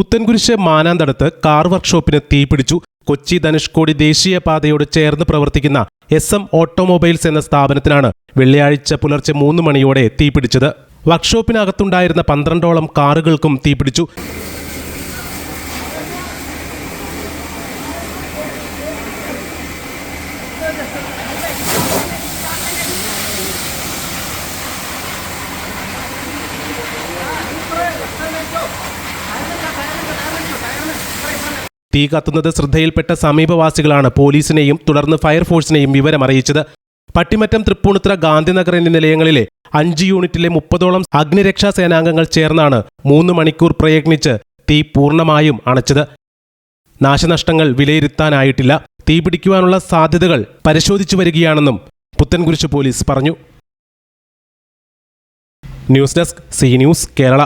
Puthencruz മാനാന്തടത്ത് car വർക്ക്ഷോപ്പിന് തീപിടിച്ചു കൊച്ചി ധനുഷ്കോടി ദേശീയപാതയോട് ചേർന്ന് പ്രവർത്തിക്കുന്ന എസ് എം ഓട്ടോമൊബൈൽസ് എന്ന സ്ഥാപനത്തിനാണ് വെള്ളിയാഴ്ച പുലർച്ചെ മൂന്ന് മണിയോടെ തീപിടിച്ചത് വർക്ക്ഷോപ്പിനകത്തുണ്ടായിരുന്ന പന്ത്രണ്ടോളം കാറുകൾക്കും തീപിടിച്ചു തീ കത്തുന്നത് ശ്രദ്ധയിൽപ്പെട്ട സമീപവാസികളാണ് പോലീസിനെയും തുടർന്ന് ഫയർഫോഴ്സിനെയും വിവരമറിയിച്ചത്. പട്ടിമറ്റം തൃപ്പൂണിത്തുറ ഗാന്ധിനഗർ എന്നീ നിലയങ്ങളിലെ അഞ്ച് യൂണിറ്റിലെ മുപ്പതോളം അഗ്നിരക്ഷാ സേനാംഗങ്ങൾ ചേർന്നാണ് മൂന്ന് മണിക്കൂർ പ്രയത്നിച്ച് തീ പൂർണമായും അണച്ചത്. നാശനഷ്ടങ്ങൾ വിലയിരുത്താനായിട്ടില്ല. തീ പിടിക്കുവാനുള്ള സാധ്യതകൾ പരിശോധിച്ചു വരികയാണെന്നും പുത്തൻകുരിശ് പോലീസ് പറഞ്ഞു. News desk C news Kerala.